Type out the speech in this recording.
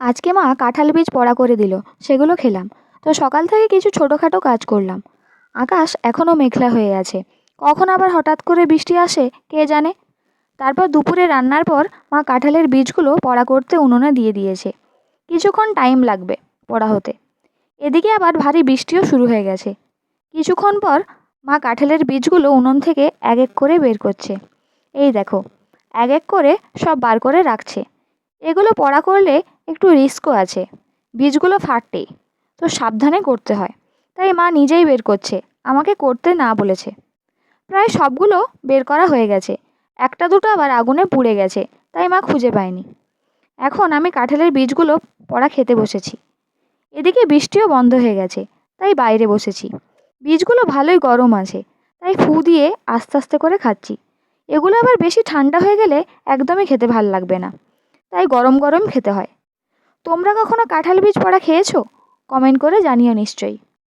আজকে মা কাঁঠাল বীজ পড়া করে দিল, সেগুলো খেলাম। তো সকাল থেকে কিছু ছোটোখাটো কাজ করলাম। আকাশ এখনও মেঘলা হয়ে আছে। কখন আবার হঠাৎ করে বৃষ্টি আসে, কে জানে? তারপর দুপুরে রান্নার পর মা কাঁঠালের বীজগুলো পড়া করতে উনুনে দিয়ে দিয়েছে। কিছুক্ষণ টাইম লাগবে পড়া হতে। এদিকে আবার ভারী বৃষ্টিও শুরু হয়ে গেছে। কিছুক্ষণ পর মা কাঁঠালের বীজগুলো উনুন থেকে এক এক করে বের করছে। এই দেখো, এক এক করে সব বার করে রাখছে। এগুলো পড়া করলে একটু রিস্কও আছে। বীজগুলো ফাটে তো সাবধানে করতে হয়। তাই মা নিজেই বের করছে। আমাকে করতে না বলেছে। প্রায় সবগুলো বের করা হয়ে গেছে। একটা দুটো আবার আগুনে পুড়ে গেছে। তাই মা খুঁজে পায়নি। এখন আমি কাঁঠালের বীজগুলো পড়া খেতে বসেছি। এদিকে বৃষ্টিও বন্ধ হয়ে গেছে। তাই বাইরে বসেছি। বীজগুলো ভালোই গরম আছে। তাই ফু দিয়ে আস্তে আস্তে করে খাচ্ছি। এগুলো আবার বেশি ঠান্ডা হয়ে গেলে একদমই খেতে ভালো লাগবে না। তাই গরম গরম খেতে হয়। তোমরা কখনো কাঁঠাল বীজ পড়া খেয়েছো? কমেন্ট করে জানিও নিশ্চয়ই।